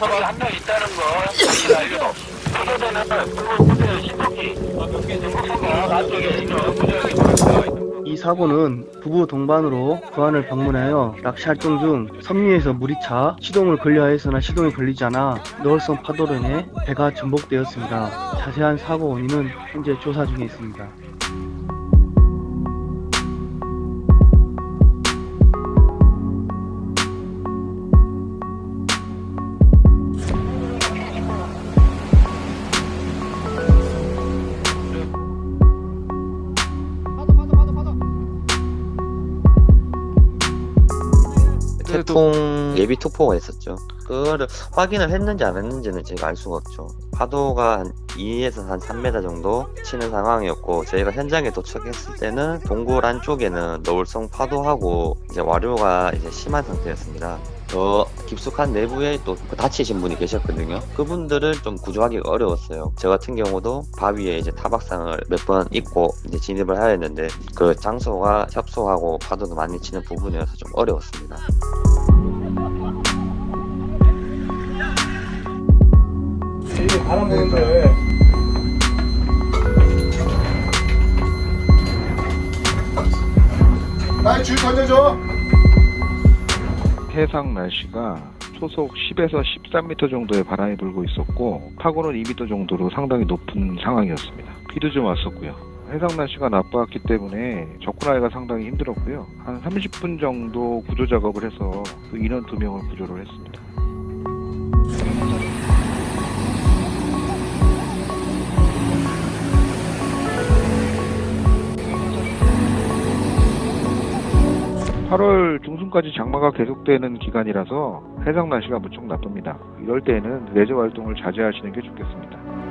저기 한 명 있다는 거 구조대는 그이 사고는 부부 동반으로 부안을 방문하여 낚시 활동 중 선미에서 물이 차 시동을 걸려 하였으나 시동이 걸리지 않아 너울성 파도로 인해 배가 전복되었습니다. 자세한 사고 원인은 현재 조사 중에 있습니다. 태풍 예비 투포가 있었죠. 그거를 확인을 했는지 안 했는지는 제가 알 수가 없죠. 파도가 한 2에서 한 3m 정도 치는 상황이었고 저희가 현장에 도착했을 때는 동굴 안쪽에는 너울성 파도하고 이제 와류가 이제 심한 상태였습니다. 더 깊숙한 내부에 또 다치신 분이 계셨거든요. 그분들을 좀 구조하기가 어려웠어요. 저 같은 경우도 바위에 이제 타박상을 몇 번 입고 이제 진입을 하야 했는데 그 장소가 협소하고 파도도 많이 치는 부분이어서 좀 어려웠습니다. 바람 부는데 나의 줄 던져줘 해상 날씨가 초속 10에서 13m 정도의 바람이 불고 있었고 파고는 2m 정도로 상당히 높은 상황이었습니다. 비도 좀 왔었고요. 해상 날씨가 나빴기 때문에 접근하기가 상당히 힘들었고요. 한 30분 정도 구조 작업을 해서 그 인원 2명을 구조를 했습니다. (8월) 중순까지 장마가 계속되는 기간이라서 해상 날씨가 무척 나쁩니다. 이럴 때에는 레저 활동을 자제하시는 게 좋겠습니다.